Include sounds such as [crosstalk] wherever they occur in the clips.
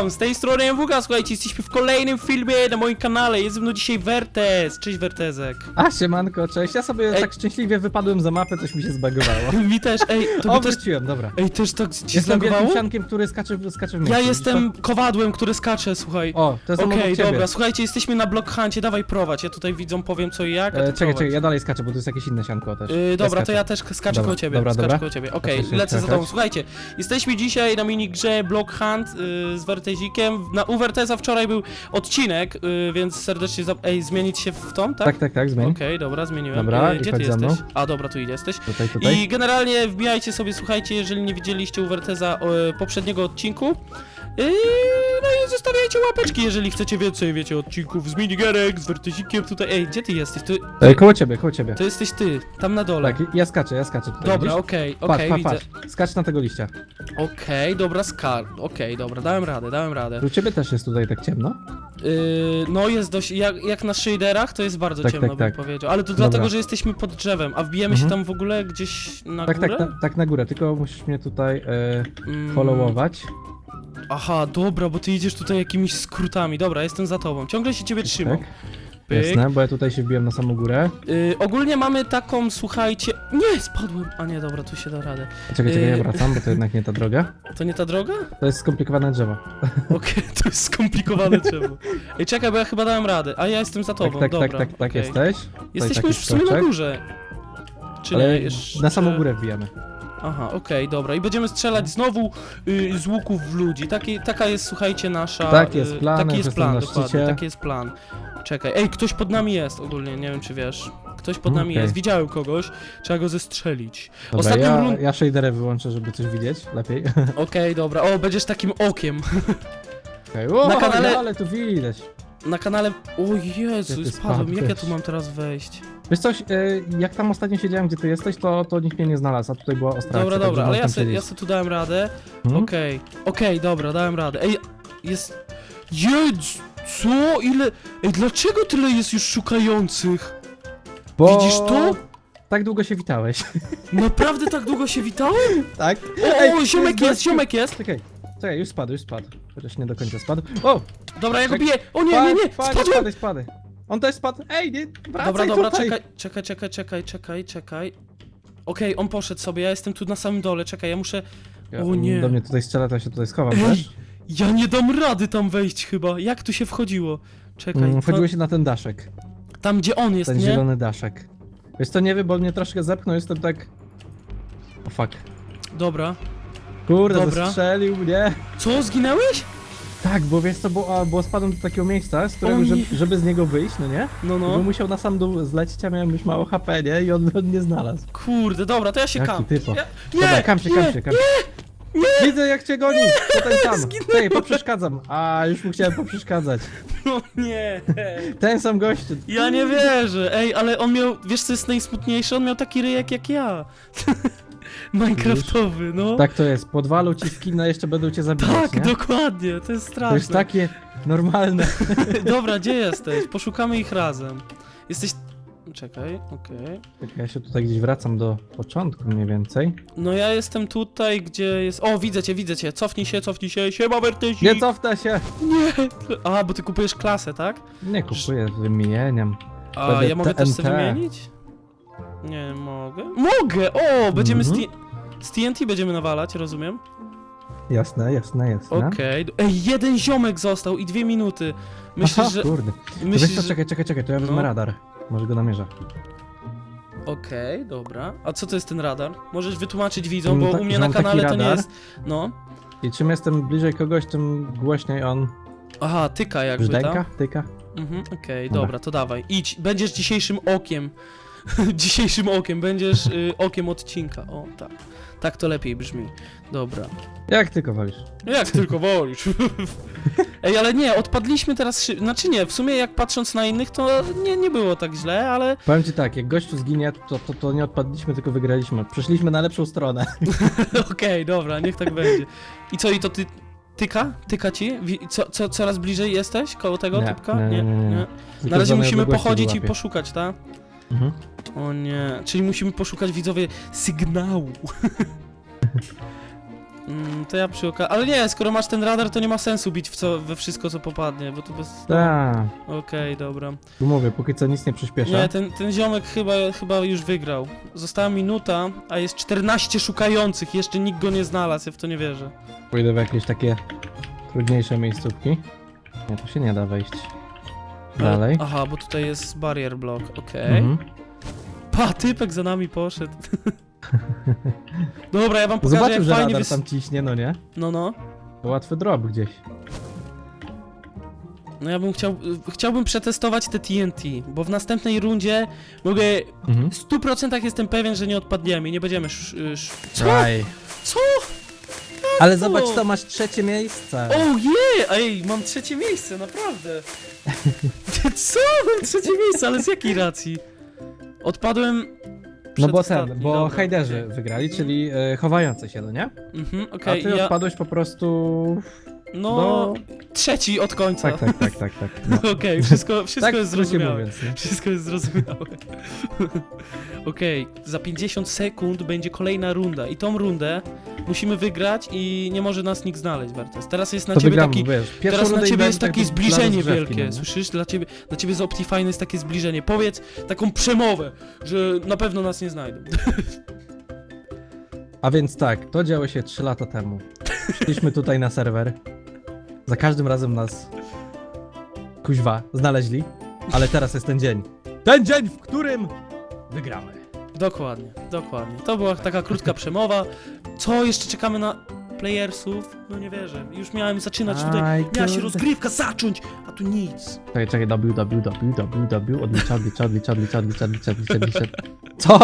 witam! Z tej strony MWK, słuchajcie, jesteśmy w kolejnym filmie na moim kanale. Jest ze mną dzisiaj Wertes. Cześć Wertezek. A, siemanko, cześć. Ja sobie Ej. tak szczęśliwie wypadłem za mapę, coś mi się zbagowało. [laughs] Mi też, ej, to O, mi też... wróciłem, dobra. Ej, też tak ci Jestem zlagowało? wielkim siankiem, który skacze, skacze w Ja miejscu. jestem kowadłem, który skacze, słuchaj. O, to jest Okej, ciebie. dobra, słuchajcie, jesteśmy na Block Huncie, dawaj prowadź. Ja tutaj widzom powiem co i jak, a ty E, czekaj, prowadź. czekaj, ja dalej skaczę, bo to jest jakieś inne sianko też. Yy, dobra, to skaczę. ja też skaczę Dobra, koło ciebie, dobra, skaczę dobra. koło ciebie. Okej, lecę za skakać. tobą. Słuchajcie, jesteśmy dzisiaj na minigrze Block Hunt yy, z Wertezikiem. Na, u Werteza wczoraj był odcinek, yy, więc serdecznie... Za... Ej, zmienić się w tą, tak? Tak, tak, tak, zmień. Okej, dobra, zmieniłem. Dobra, i gdzie chodź ty za mną. jesteś? A dobra, tu jesteś. Tutaj, tutaj. I generalnie wbijajcie sobie, słuchajcie, jeżeli nie widzieliście u Werteza e, poprzedniego odcinku. Yy, zostawiajcie łapeczki, jeżeli chcecie więcej, wiecie, odcinków z minigierek, z Wertezikiem tutaj. Ej, gdzie ty jesteś? To, E, koło ciebie, koło ciebie. to jesteś ty, tam na dole. Tak, ja skaczę, ja skaczę tutaj. Dobra, widzisz? okej, Patrz, okej, patrz, widzę. patrz. Skacz na tego liścia. Okej, dobra, skar. Okej, dobra, dałem radę, dałem radę. U ciebie też jest tutaj tak ciemno. Yy, no jest dość, jak, jak na shaderach, to jest bardzo Tak, ciemno, tak, bym tak. powiedział. Ale to Dobra. dlatego, że jesteśmy pod drzewem, a wbijemy się Mhm. tam w ogóle gdzieś na Tak, górę? tak, tak, tak na górę, tylko musisz mnie tutaj e, Mm, followować. Aha, dobra, bo ty idziesz tutaj jakimiś skrótami. Dobra, jestem za tobą. Ciągle się ciebie trzymam. Tak, Pyk. jasne, bo ja tutaj się wbiłem na samą górę. Y, ogólnie mamy taką, słuchajcie... Nie, spadłem! A nie, dobra, tu się da radę. Czekaj, czekaj, ja Yy. wracam, bo to jednak nie ta droga. To nie ta droga? To jest skomplikowane drzewo. [laughs] Okej, to jest skomplikowane drzewo. Ej, czekaj, bo ja chyba dałem radę, a ja jestem za tobą, tak, tak, dobra. tak, tak, tak okej. jesteś. Jesteśmy taki już w sumie na skoczek. górze. Czy Ale nie? Jeszcze... na samą górę wbijamy. Aha, okej, dobra. I będziemy strzelać znowu y, z łuków w ludzi. Taki, taka jest, słuchajcie, nasza... Tak jest plan, Taki jest jestem plan, na dokładnie. szczycie. Taki jest plan. Czekaj, ej, ktoś pod nami jest ogólnie, nie wiem czy wiesz. Ktoś pod nami Okej. jest, widziałem kogoś, trzeba go zestrzelić. Dobra, Ostatnią ja, rund- ja shaderę wyłączę, żeby coś widzieć lepiej. Okej, dobra. O, będziesz takim okiem. Okay. O, Na kanale- ale tu widać. Na kanale... O Jezu, ty spadłem. Jak ja tu mam teraz wejść? Wiesz coś, e, jak tam ostatnio siedziałem, gdzie ty jesteś, to, to nikt mnie nie znalazł, a tutaj była ostra Dobra, akcja, dobra, także ale ja tam ja siedzieć. se tu dałem radę. Hmm? Okej, okej, dobra, dałem radę. Ej, jest... Jedz, co? Ile... Ej, dlaczego tyle jest już szukających? Bo Widzisz to? Tak długo się witałeś. Naprawdę tak długo się witałem? [laughs] tak? O, o, ziomek jest, ziomek jest! Czekaj, czekaj, już spadł, już spadł. Chociaż nie do końca spadł. O! Dobra, ja go Czek- biję! O nie, nie, nie! Spadaj, Spadłem! spadaj, spadaj. On też spadł. Ej, nie, wracaj Dobra, dobra, tutaj. czekaj, czekaj, czekaj, czekaj, czekaj, czekaj. Okej, on poszedł sobie, ja jestem tu na samym dole, czekaj, ja muszę... Ja, O nie. Do mnie tutaj strzela, to ja się tutaj schowam Ej, też. ja nie dam rady tam wejść chyba. Jak tu się wchodziło? Czekaj, Mm, to, Wchodziłeś na ten daszek. tam gdzie on jest, Ten nie? zielony daszek. Wiesz co, nie wiem, bo mnie troszkę zepchnął, jestem tak... O fuck. Dobra. Kurde, Dobra. zastrzelił mnie. Co, zginęłeś? Tak, bo wiesz co, bo, a, bo spadłem do takiego miejsca, z którego, O nie. żeby, żeby z niego wyjść, no nie? No, No. Bo musiał na sam dół zlecieć, a miałem już mało HP, nie? I on, on mnie znalazł. Kurde, dobra, to ja się Jaki kam. typo. Ja... Dobra, Nie, kam się, nie, kam się, kam się. Widzę jak cię goni! To ten sam. [laughs] Hej, poprzeszkadzam. A, już mu chciałem poprzeszkadzać. [laughs] no nie. Ten sam gościu. Ja nie wierzę. Ej, ale on miał, wiesz co jest najsmutniejsze? On miał taki ryjek jak ja. [laughs] Minecraftowy, no. Tak to jest, podwalą ci skina, jeszcze będą cię zabijać, Tak, nie? dokładnie, to jest straszne. To jest takie normalne. [laughs] Dobra, gdzie jesteś? Poszukamy ich razem. Jesteś... Czekaj, okej. Tak, Ja się tutaj gdzieś wracam do początku mniej więcej. No ja jestem tutaj, gdzie jest... O, widzę cię, widzę cię. Cofnij się, cofnij się. Siema, Wertysi. Nie cofnę się! Nie. A, bo ty kupujesz klasę, tak? Nie kupuję, wymieniam. A Będę ja mogę też sobie TNT. wymienić? Nie mogę. Mogę! O, będziemy Mhm. z, T- z TNT będziemy nawalać, rozumiem? Jasne, jasne, jasne. Okej. Ej, jeden ziomek został i dwie minuty. Myślisz, Aha, że... kurde. Myślisz, wiesz co, że... czekaj, czekaj, czekaj, to ja wezmę No. radar. Może go namierzę. Okej, dobra. A co to jest ten radar? Możesz wytłumaczyć widzom, Mm, bo tak, u mnie że na mam taki kanale to nie radar. jest... No. I czym jestem bliżej kogoś, tym głośniej on Aha, tyka jakby, brzdęka, tak? tyka. Mhm, okej, Dobra. dobra, to dawaj. Idź, będziesz dzisiejszym okiem. [laughs] dzisiejszym okiem, będziesz y, okiem odcinka. O, tak. Tak to lepiej brzmi. Dobra. Jak tylko wolisz. Jak tylko wolisz. [laughs] Ej, ale nie, odpadliśmy teraz szy... Znaczy nie, w sumie jak patrząc na innych, to nie, nie było tak źle, ale... Powiem ci tak, jak gościu zginie, to, to, to nie odpadliśmy, tylko wygraliśmy. Przeszliśmy na lepszą stronę. [laughs] Okej, dobra, niech tak będzie. I co, i to ty... Tyka? Tyka ci? Wi- Co, co, coraz bliżej jesteś koło tego Nie, typka? nie, nie, nie, nie. Na razie musimy pochodzić i poszukać, tak? Mhm. O nie, czyli musimy poszukać widzowie sygnału. [laughs] Mm, to ja przy okazji... Ale nie, skoro masz ten radar, to nie ma sensu bić w co, we wszystko, co popadnie, bo to bez... Tak, Okej, dobra. tu mówię, póki co nic nie przyspiesza. Nie, ten, ten ziomek chyba, chyba już wygrał. Została minuta, a jest 14 szukających, jeszcze nikt go nie znalazł, ja w to nie wierzę. Pójdę w jakieś takie trudniejsze miejscówki. Nie, tu się nie da wejść. Ale- Dalej. Aha, bo tutaj jest barrier block, okej. Mhm. Pa, typek za nami poszedł. [laughs] Dobra, ja wam pokażę Zobaczył, jak że fajnie radar tam ciśnie, no nie? No, no. To łatwy drop gdzieś. No ja bym chciał, chciałbym przetestować te TNT, bo w następnej rundzie mogę, Mhm. w 100% jestem pewien, że nie odpadniemy nie będziemy sz, sz... Co? Aj. Co? Ale co? zobacz, to masz trzecie miejsce. O je! Ej, mam trzecie miejsce, naprawdę. [laughs] Co? Mam trzecie miejsce, ale z jakiej racji? Odpadłem no bo ten, przedostatni, bo dobra, hajderzy okej. wygrali, czyli e, chowające się, no nie? Mhm, A okej, ty ja... odpadłeś po prostu... No, No, trzeci od końca. tak, tak, tak, tak, tak. No. [laughs] Okej, wszystko, wszystko tak, jest w skrócie zrozumiałe. mówiąc, nie? Wszystko jest zrozumiałe. [laughs] Okej, za 50 sekund będzie kolejna runda i tą rundę musimy wygrać i nie może nas nikt znaleźć, Bartes. Teraz jest na To ciebie wygramy, taki... wiesz, pierwszą Teraz na rundę ciebie jest tak takie zbliżenie wielkie, no nie? słyszysz? Dla ciebie, dla ciebie z Optifine jest takie zbliżenie. Powiedz taką przemowę, że na pewno nas nie znajdą. [laughs] A więc tak, to działo się 3 lata temu. Przyszliśmy tutaj na serwer. Za każdym razem nas kuźwa znaleźli, ale teraz jest ten dzień. Ten dzień, w którym wygramy. Dokładnie, dokładnie. To była taka krótka przemowa. Co, jeszcze czekamy na playersów? No nie wierzę. Już miałem zaczynać tutaj. Aj, Miała się kurde. rozgrywka zacząć, a tu nic. Czekaj, czekaj, www, odliczadli, czadli, czadli, czadli, czadli, czadli, czadli, czadli. Co?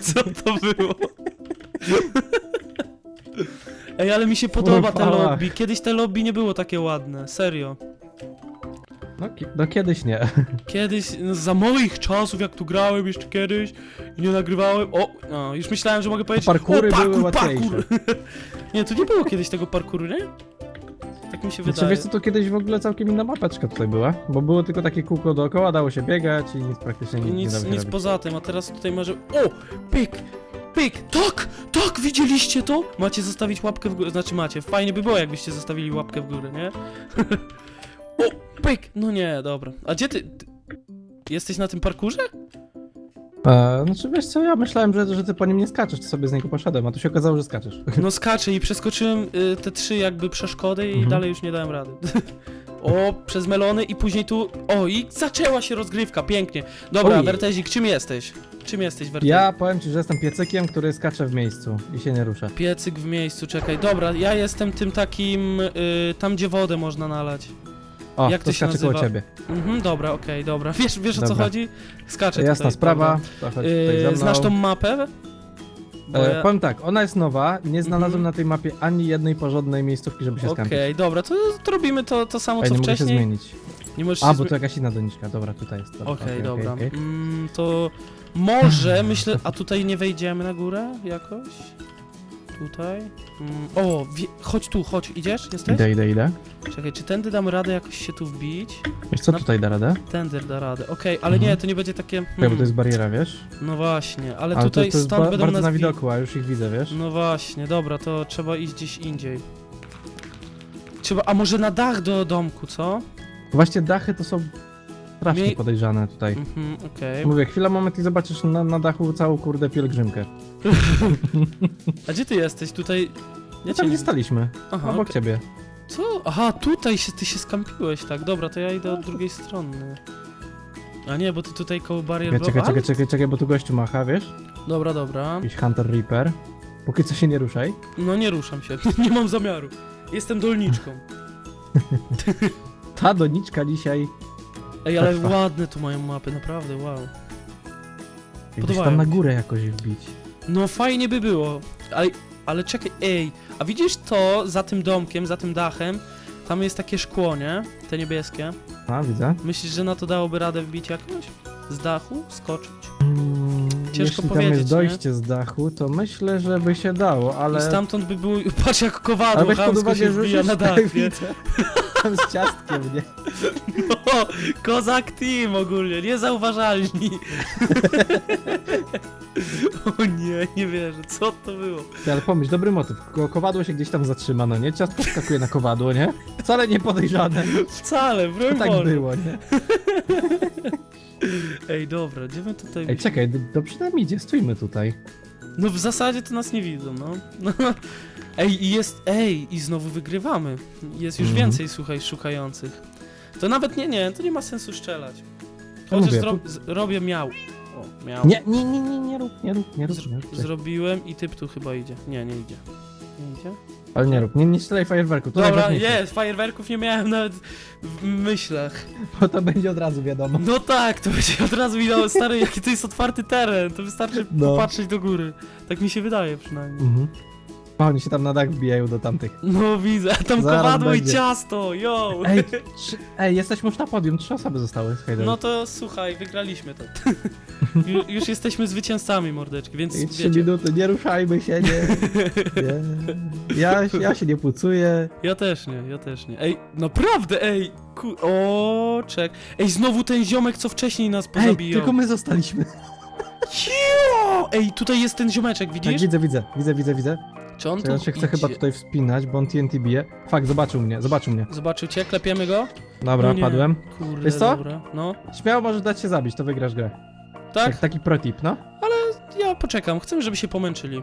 Co to było? [laughs] Ej, ale mi się podoba te lobby. Kiedyś te lobby nie było takie ładne, serio. No, ki- no kiedyś nie. [laughs] Kiedyś, no, za moich czasów, jak tu grałem jeszcze kiedyś i nie nagrywałem. O, no, już myślałem, że mogę powiedzieć. parkury o, parkour, były parkour. łatwiejsze. [laughs] nie, tu nie było kiedyś tego parkouru, nie? Tak mi się Znaczy wydaje. wiesz co, to kiedyś w ogóle całkiem inna mapeczka tutaj była, bo było tylko takie kółko dookoła, dało się biegać i nic praktycznie nie, nie Nic, dało się nic robić. poza tym, a teraz tutaj może. O! Pyk! Pyk! Tak! Tak! Widzieliście to? Macie zostawić łapkę w górę. Znaczy macie. Fajnie by było, jakbyście zostawili łapkę w górę, nie? [laughs] o! Pyk! No nie, dobra. A gdzie ty. ty... Jesteś na tym parkurze? E, znaczy wiesz co, ja myślałem, że, że ty po nim nie skaczesz, to sobie z niego poszedłem, a tu się okazało, że skaczesz. No skaczę i przeskoczyłem y, te trzy jakby przeszkody i Mhm. dalej już nie dałem rady. [laughs] o, przez melony i później tu. O, i zaczęła się rozgrywka, pięknie. Dobra, Ojej. Wertezik, czym jesteś? Czym jesteś, Wertezik? Ja powiem ci, że jestem piecykiem, który skacze w miejscu i się nie rusza. Piecyk w miejscu, czekaj. Dobra, ja jestem tym takim, y, tam gdzie wodę można nalać. O, Jak to to się skacze koło nazywa? ciebie. Mhm, dobra, okej, dobra. Wiesz, wiesz o co Dobra. chodzi? Skaczę Jasna tutaj, sprawa, tutaj za Y, mną. znasz tą mapę? Bo E, ja... Powiem tak, ona jest nowa, nie znalazłem Mhm. na tej mapie ani jednej porządnej miejscówki, żeby się Okej, skampić. dobra, to, to robimy to, to samo Ej, co nie mogę się wcześniej. zmienić. Nie możesz A, się bo to jakaś inna doniczka, dobra, tutaj jest. Okej, dobra. okej. Mm, to może, [clears throat] myślę, a tutaj nie wejdziemy na górę jakoś? Tutaj? Mm, o, wie, chodź tu, chodź, idziesz? Jesteś? Idę, idę, idę. Czekaj, czy tędy damy radę jakoś się tu wbić? Wiesz co, Na- tutaj da radę? Tędy da radę, okej, ale Mhm. nie, to nie będzie takie... Czekaj, bo Hmm, to jest bariera, wiesz? no właśnie, ale, Ale tutaj to, to jest stąd ba będą bardzo nas na wi- widoku, a już ich widzę, wiesz? No właśnie, dobra, to trzeba iść gdzieś indziej. Trzeba, a może na dach do domku, co? Właśnie dachy to są strasznie Mie- podejrzane tutaj. Mhm, okej. Mówię, chwila, moment i zobaczysz na, na dachu całą kurde pielgrzymkę. A gdzie ty jesteś? Tutaj... Ja tam gdzie staliśmy, Aha, obok okej. ciebie. Co? Aha, tutaj się, ty się skampiłeś, tak, dobra, to ja idę od drugiej strony. A nie, bo ty tutaj koło barier Czekaj, czekaj, czekaj, czekaj, czekaj, bo tu gościu macha, wiesz? Dobra, dobra. Jakiś Hunter Reaper. Póki co się nie ruszaj. No nie ruszam się, [laughs] nie mam zamiaru. Jestem dolniczką. [laughs] Ta doniczka dzisiaj Ej, ale Trwa. ładne tu mają mapy, naprawdę, wow. gdzieś Podobają tam na mi się. górę jakoś wbić. No fajnie by było, ale, ale czekaj, ej, a widzisz to za tym domkiem, za tym dachem? Tam jest takie szkło, nie? Te niebieskie. A, widzę. Myślisz, że na to dałoby radę wbić jakoś? Z dachu? Skoczyć? Mm, Ciężko Jeśli tam powiedzieć, jest dojście z dachu, to myślę, że by się dało, ale... I stamtąd by było, [laughs] patrz jak ale kowadło weź pod chamsko uwagę, się że wbija na dach, nie? widzę. [laughs] Tam z ciastkiem, nie? No, kozak team ogólnie, niezauważalni. [laughs] o nie, wierzę, Co to było? Ty, ale pomyśl, dobry motyw. Ko kowadło się gdzieś tam zatrzyma, no nie? Ciastko skakuje na kowadło, nie? Wcale nie podejrzane. Wcale, broń To tak Boże. było, nie? [laughs] Ej, dobra, gdzie my tutaj... Ej, czekaj, do- dobrze nam idzie, stójmy tutaj. No w zasadzie to nas nie widzą, no. no. [laughs] Ej, i jest, ej, i znowu wygrywamy. Jest już Mhm. więcej, słuchaj, szukających. To nawet nie, nie, to nie ma sensu strzelać. Chociaż mówię, zro z robię miał. O, miał. Nie, nie, nie, nie, nie rób, nie rób, nie rób. Nie rób zrobiłem i typ tu chyba idzie. Nie, nie idzie. Nie idzie? ale nie rób, nie, nie strzelaj fajerwerku, to Dobra, najważniejsze. jest, fajerwerków nie miałem nawet w myślach. Bo to będzie od razu wiadomo. No tak, to będzie od razu widział, stary, jaki to jest otwarty teren, to wystarczy No. popatrzeć do góry. Tak mi się wydaje przynajmniej. Mhm. A oni się tam na dach wbijają do tamtych. No widzę, a tam Zaraz kowadło i będzie. ciasto, yo! Ej, [laughs] trzy, ej, jesteśmy już na podium, trzy osoby zostały z. No to słuchaj, wygraliśmy to. [laughs] Ju, już jesteśmy zwycięzcami, mordeczki, więc I trzy wiecie. minuty, nie ruszajmy się, nie. [laughs] nie. Ja, ja się nie pucuję. Ja też nie, ja też nie. Ej, naprawdę, ej! Ku... O, czek. Ej, znowu ten ziomek, co wcześniej nas Ej, pozabijał. tylko my zostaliśmy. Jo! Ej, tutaj jest ten ziomeczek, Tak, widzisz? widzę, widzę, widzę, widzę, widzę. Czy on tu Ja się chcę idzie? chyba tutaj wspinać, bo on TNT bije. Fakt, zobaczył mnie, zobaczył mnie. Zobaczył cię, klepiemy go? Dobra, No nie. padłem. Kurde, Wiesz co? dobra. No, Śmiało możesz dać się zabić, to wygrasz grę. tak? Tak, taki pro tip, no. Ja poczekam, chcę, żeby się pomęczyli.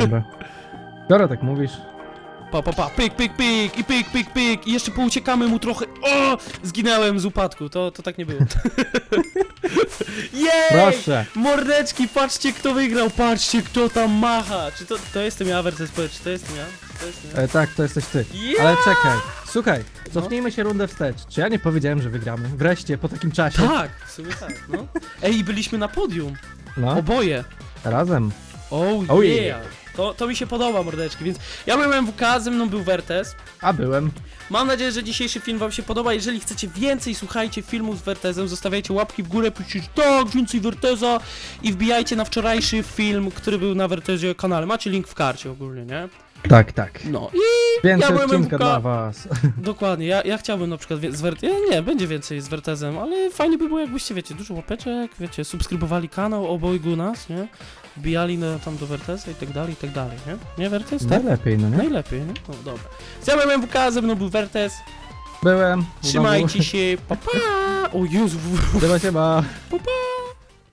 Dobra. [laughs] Dobra, tak mówisz. Pa, pa, pa, pyk, pyk, pyk, i pyk, pyk, pyk, i jeszcze pouciekamy mu trochę. O! Zginęłem z upadku, to, to tak nie było. [laughs] Jej! Proszę. Mordeczki, patrzcie kto wygrał, patrzcie kto tam macha. Czy to, to jestem ja, Wertes, czy to jestem ja? To jestem ja. E, tak, to jesteś ty. Ja! Ale czekaj, słuchaj, cofnijmy się rundę wstecz. Czy ja nie powiedziałem, że wygramy? Wreszcie, po takim czasie. Tak, w sumie tak, no. Ej, byliśmy na podium, No, oboje. razem. Oh, Oh yeah. yeah. To, to mi się podoba, mordeczki, więc ja byłem WK, ze mną był Wertes. A byłem. Mam nadzieję, że dzisiejszy film wam się podoba. Jeżeli chcecie więcej, słuchajcie filmów z Wertezem, zostawiajcie łapki w górę, piszcie tak, więcej Werteza i wbijajcie na wczorajszy film, który był na Wertezie kanale. Macie link w karcie ogólnie, nie? Tak, tak. No i Więcej Ja byłem odcinka MWK. dla was. [laughs] dokładnie, ja, ja chciałbym na przykład wie- z Wertezem, nie, będzie więcej z Wertezem, ale fajnie by było jakbyście, wiecie, dużo łapeczek, wiecie, subskrybowali kanał obojgu nas, nie? Wbijali na, tam do Werteza i tak dalej, i tak dalej, nie? Nie Wertez? Tak? Najlepiej, no nie? Najlepiej, nie? No dobra. Z ja byłem MWK, ze mną był Wertez. Byłem. Trzymajcie się, pa pa! O Jezu. Siema, siema. pa pa!